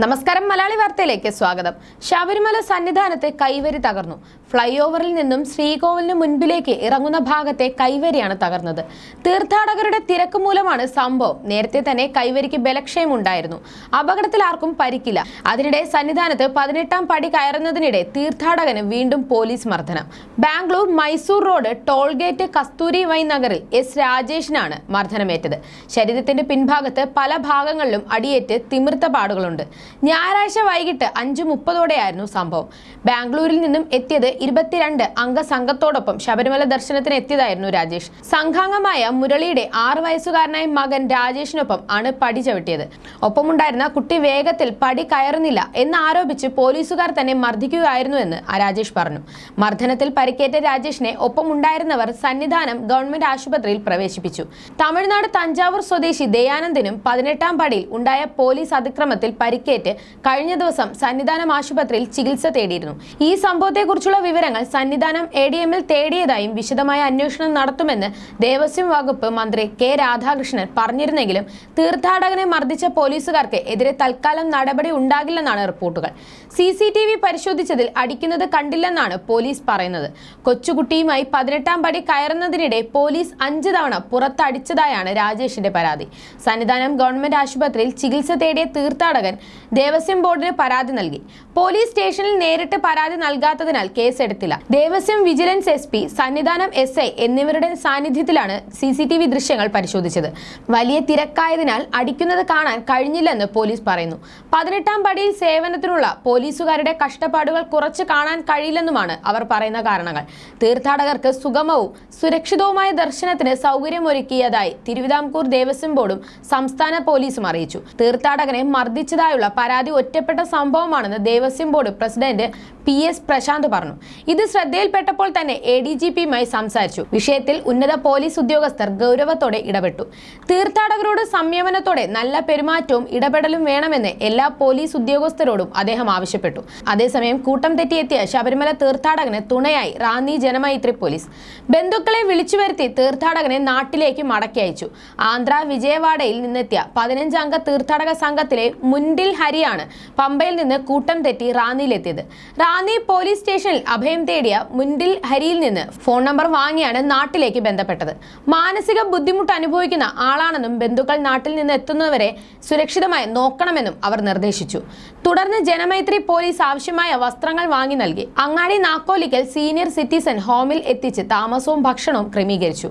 നമസ്കാരം മലയാളി വാർത്തയിലേക്ക് സ്വാഗതം. ശബരിമല സന്നിധാനത്തെ കൈവരി തകർന്നു. ഫ്ലൈ ഓവറിൽ നിന്നും ശ്രീകോവിലിന് മുൻപിലേക്ക് ഇറങ്ങുന്ന ഭാഗത്തെ കൈവരിയാണ് തകർന്നത്. തീർത്ഥാടകരുടെ തിരക്ക് മൂലമാണ് സംഭവം. നേരത്തെ തന്നെ കൈവരിക്ക് ബലക്ഷയം ഉണ്ടായിരുന്നു അപകടത്തിൽ ആർക്കും പരിക്കില്ല. അതിനിടെ സന്നിധാനത്ത് പതിനെട്ടാം പടി കയറുന്നതിനിടെ തീർത്ഥാടകന് വീണ്ടും പോലീസ് മർദ്ദനം. Bangalore Mysore road tollgate Kasturi Y നഗറിൽ എസ് രാജേഷിനാണ് മർദ്ദനമേറ്റത്. ശരീരത്തിന്റെ പിൻഭാഗത്ത് പല ഭാഗങ്ങളിലും അടിയേറ്റ് തിമിർത്ത പാടുകളുണ്ട്. ഞായറാഴ്ച വൈകിട്ട് അഞ്ചു മുപ്പതോടെയായിരുന്നു സംഭവം. ബാംഗ്ലൂരിൽ നിന്നും എത്തിയത് ഇരുപത്തിരണ്ട് അംഗ സംഘത്തോടൊപ്പം ശബരിമല ദർശനത്തിന് എത്തിയതായിരുന്നു രാജേഷ്. സംഘാംഗമായ മുരളിയുടെ ആറ് വയസ്സുകാരനായ മകൻ രാജേഷിനൊപ്പം ആണ് പടി ചവിട്ടിയത്. ഒപ്പമുണ്ടായിരുന്ന കുട്ടി വേഗത്തിൽ പടി കയറുന്നില്ല എന്ന് ആരോപിച്ച് പോലീസുകാർ തന്നെ മർദ്ദിക്കുകയായിരുന്നു എന്ന് രാജേഷ് പറഞ്ഞു. മർദ്ദനത്തിൽ പരിക്കേറ്റ രാജേഷിനെ ഒപ്പമുണ്ടായിരുന്നവർ സന്നിധാനം ഗവൺമെന്റ് ആശുപത്രിയിൽ പ്രവേശിപ്പിച്ചു. തമിഴ്നാട് തഞ്ചാവൂർ സ്വദേശി ദയാനന്ദനും പതിനെട്ടാം പടിയിൽ ഉണ്ടായ പോലീസ് അതിക്രമത്തിൽ പരിക്കേറ്റ് കഴിഞ്ഞ ദിവസം സന്നിധാനം ആശുപത്രിയിൽ ചികിത്സ തേടിയിരുന്നു. ഈ സംഭവത്തെക്കുറിച്ചുള്ള വിവരങ്ങൾ സന്നിധാനം എ ഡി എമ്മിൽ തേടിയതായും വിശദമായ അന്വേഷണം നടത്തുമെന്ന് ദേവസ്വം വകുപ്പ് മന്ത്രി കെ രാധാകൃഷ്ണൻ പറഞ്ഞിരുന്നെങ്കിലും തീർത്ഥാടകനെ മർദ്ദിച്ച പോലീസുകാർക്ക് എതിരെ തൽക്കാലം നടപടി ഉണ്ടാകില്ലെന്നാണ് റിപ്പോർട്ടുകൾ. സി സി ടി വി പരിശോധിച്ചതിൽ അടിക്കുന്നത് കണ്ടില്ലെന്നാണ് പോലീസ് പറയുന്നത്. കൊച്ചുകുട്ടിയുമായി പതിനെട്ടാം പടി കയറുന്നതിനിടെ പോലീസ് അഞ്ച് തവണ പുറത്തടിച്ചതായാണ് രാജേഷിന്റെ പരാതി. സന്നിധാനം ഗവൺമെന്റ് ആശുപത്രിയിൽ ചികിത്സ തേടിയ തീർത്ഥാടകൻ ദേവസ്വം ബോർഡിന് പരാതി നൽകി. പോലീസ് സ്റ്റേഷനിൽ നേരിട്ട് പരാതി നൽകാത്തതിനാൽ കേസെടുത്തില്ല. Devaswom vigilance S P Sannidhanam S I എന്നിവരുടെ സാന്നിധ്യത്തിലാണ് സി സി ടി വി ദൃശ്യങ്ങൾ പരിശോധിച്ചത്. വലിയ തിരക്കായതിനാൽ അടിക്കുന്നത് കാണാൻ കഴിഞ്ഞില്ലെന്ന് പോലീസ് പറയുന്നു. പതിനെട്ടാം പടിയിൽ സേവനത്തിനുള്ള പോലീസുകാരുടെ കഷ്ടപ്പാടുകൾ കുറച്ച് കാണാൻ കഴിയില്ലെന്നുമാണ് അവർ പറയുന്ന കാരണങ്ങൾ. തീർത്ഥാടകർക്ക് സുഗമവും സുരക്ഷിതവുമായ ദർശനത്തിന് സൗകര്യമൊരുക്കിയതായി തിരുവിതാംകൂർ ദേവസ്വം ബോർഡും സംസ്ഥാന പോലീസും അറിയിച്ചു. തീർത്ഥാടകനെ മർദ്ദിച്ചതായുള്ള പരാതി ഒറ്റപ്പെട്ട സംഭവമാണെന്ന് Devaswom board president P S Prasanth പറഞ്ഞു. ഇത് ശ്രദ്ധയിൽപ്പെട്ടപ്പോൾ തന്നെ എ ഡി ജി പിയുമായി സംസാരിച്ചു. വിഷയത്തിൽ ഉന്നത പോലീസ് ഉദ്യോഗസ്ഥർ ഗൗരവത്തോടെ ഇടപെട്ടു. തീർത്ഥാടകരോട് സംയമനത്തോടെ നല്ല പെരുമാറ്റവും ഇടപെടലും വേണമെന്ന് എല്ലാ പോലീസ് ഉദ്യോഗസ്ഥരോടും അദ്ദേഹം ആവശ്യപ്പെട്ടു. അതേസമയം കൂട്ടം തെറ്റിയെത്തിയ ശബരിമല തീർത്ഥാടകന് തുണയായി റാന്നി ജനമൈത്രി പോലീസ്. ബന്ധുക്കളെ വിളിച്ചു വരുത്തി തീർത്ഥാടകനെ നാട്ടിലേക്ക് മടക്കി അയച്ചു. ആന്ധ്ര വിജയവാഡയിൽ നിന്നെത്തിയ പതിനഞ്ചംഗ തീർത്ഥാടക സംഘത്തിലെ മുൻഡിൽ ഹരിയാണ് പമ്പയിൽ നിന്ന് കൂട്ടം തെറ്റി റാന്നിയിലെത്തിയത്. റാന്നി പോലീസ് സ്റ്റേഷനിൽ അഭയം തേടിയ മുൻഡിൽ ഹരിയിൽ നിന്ന് ഫോൺ നമ്പർ വാങ്ങിയാണ് നാട്ടിലേക്ക് ബന്ധപ്പെട്ടത്. മാനസിക ബുദ്ധിമുട്ട് അനുഭവിക്കുന്ന ആളാണെന്നും ബന്ധുക്കൾ നാട്ടിൽ നിന്ന് എത്തുന്നവരെ സുരക്ഷിതമായി നോക്കണമെന്നും അവർ നിർദ്ദേശിച്ചു. തുടർന്ന് ജനമൈത്രി പോലീസ് ആവശ്യമായ വസ്ത്രങ്ങൾ വാങ്ങി നൽകി. അങ്ങാടി നാക്കോലിക്കൽ സീനിയർ സിറ്റിസൺ ഹോമിൽ എത്തിച്ച് താമസവും ഭക്ഷണവും ക്രമീകരിച്ചു.